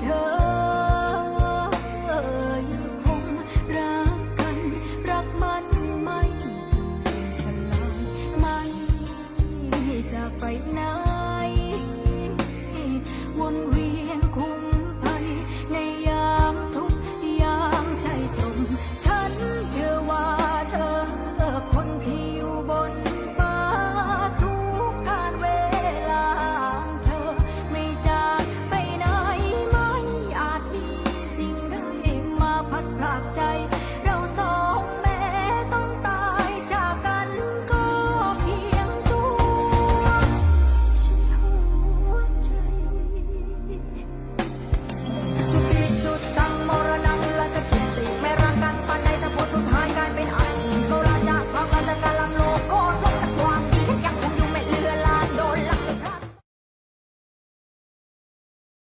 เธอคงรักกัน รักมันไม่สูญสลายไม่จาไปไหน 박자